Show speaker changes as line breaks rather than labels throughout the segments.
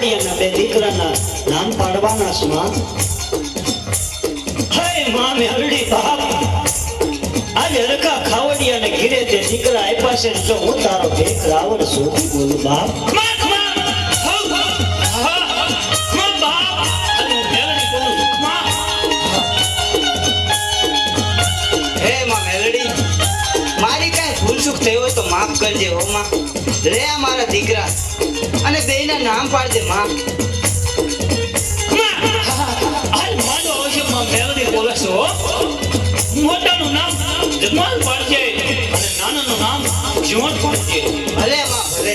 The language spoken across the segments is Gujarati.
ખાવડિયાના બે દીકરાના નામ પાડવાના સુમા હે માં મેલડી બાપ આજે રકા ખાવડિયાને ઘીરે તે દીકરા આપ્યા છે જો હું તારો ભેખ રાવણ શોધી બોલ બાપમાં,
માં, હઉ, હઉ, હા, હા, માં, બાપ. અને હું મેલડી બોલું છું. માં.
હે માં મેલડી મારી કાંઈ ભૂલ ચૂક થઈ હોય તો માફ કરજે હો માં રે આ મારા દીકરા. અને બેયના નામ પાડજે માં
મોટાનું નામ જગમાલ પાડજે અને નાનાનું નામ જીવન પાડજે.
ભલે માં ભલે.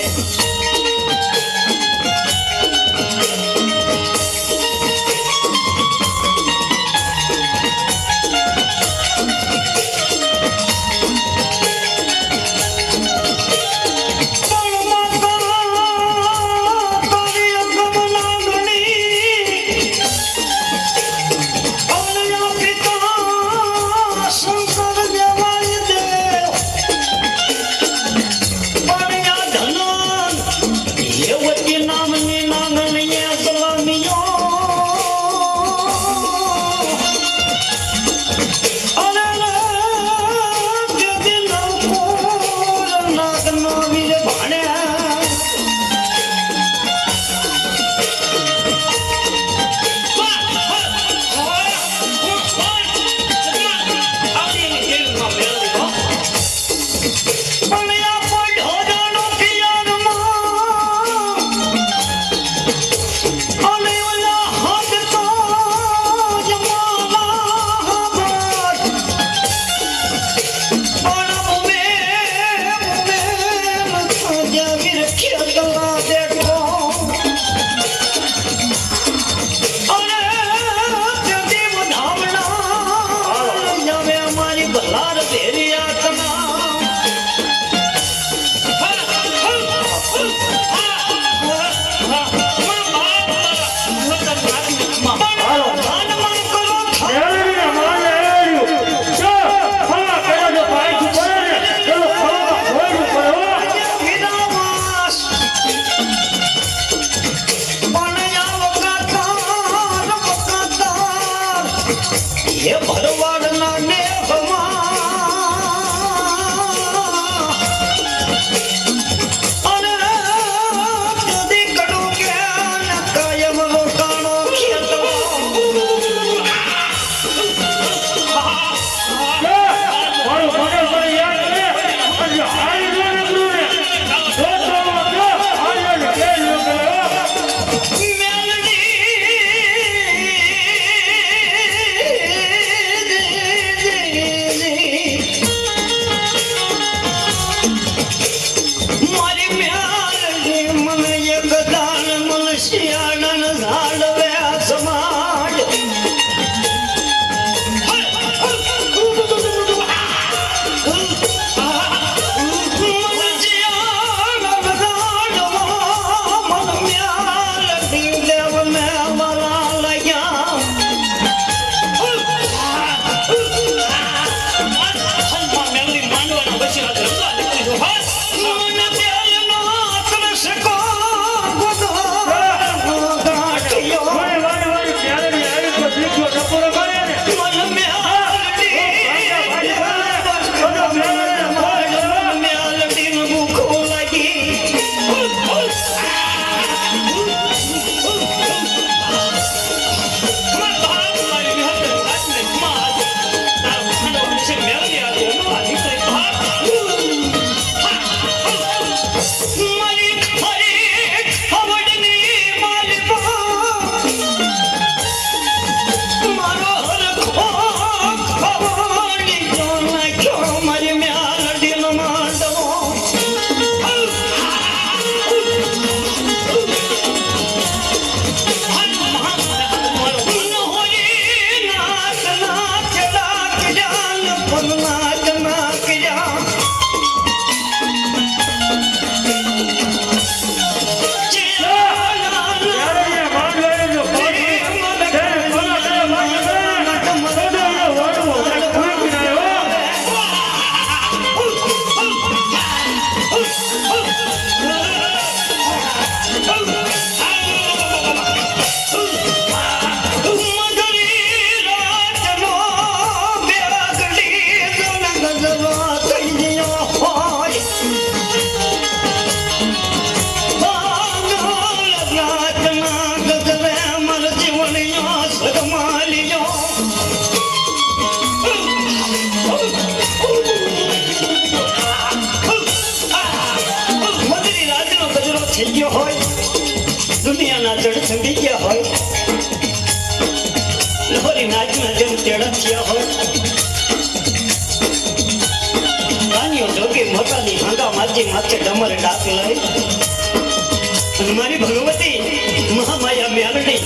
મહામાયા મેલડી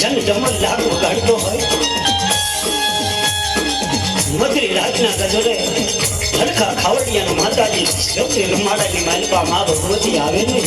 જન ડમર ડાક વગાડતો હોય. મધરી રાતના ગજરે હરખા ખાવડિયાનો માતાજી સત્ય રમાડાની માલપા મા ભગવતી આવે ને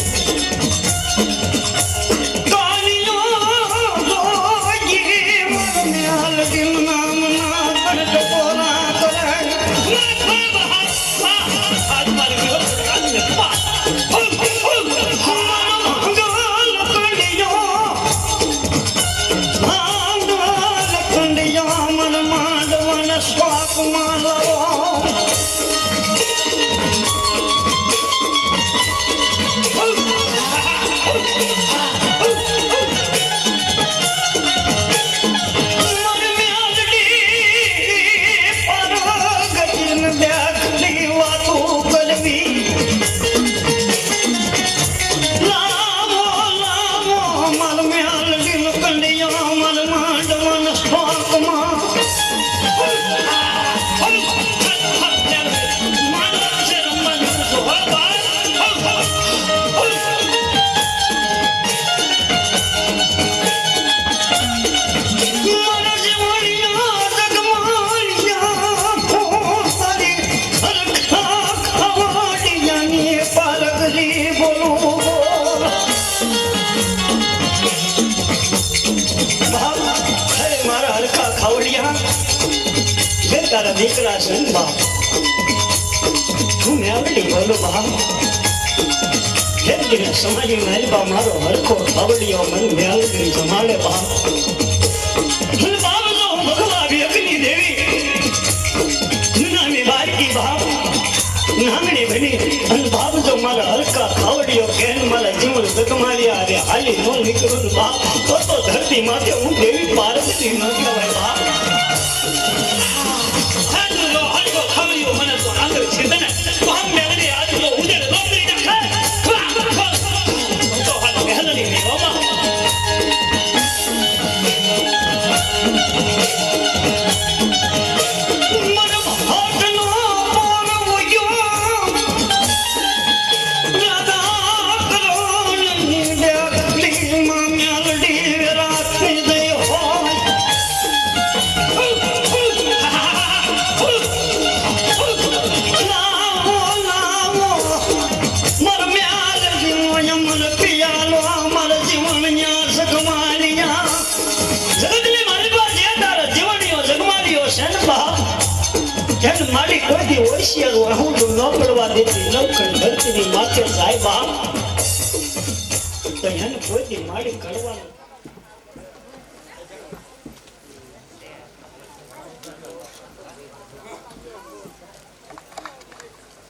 તારા દીકરા છે બાપ હું બોલું બાપ જેમ કે સમાજી મહેલબા મારો હરખો ખાવડિયો મન મેવડી જમાડે બાપ નામણી બની અને બાપ જો મારા હરકા ખાવડિયો કેન મારા જીવન જગમાલિયા રે હાલી તો ધરતી માથે હું દેવી પાર્વતી કોઈથી હોશિયાર હું તો ન પડવા દેતી નવખંડ ધરતીની માથે સાહેબા તો એને કોઈથી મારી કરવાનું?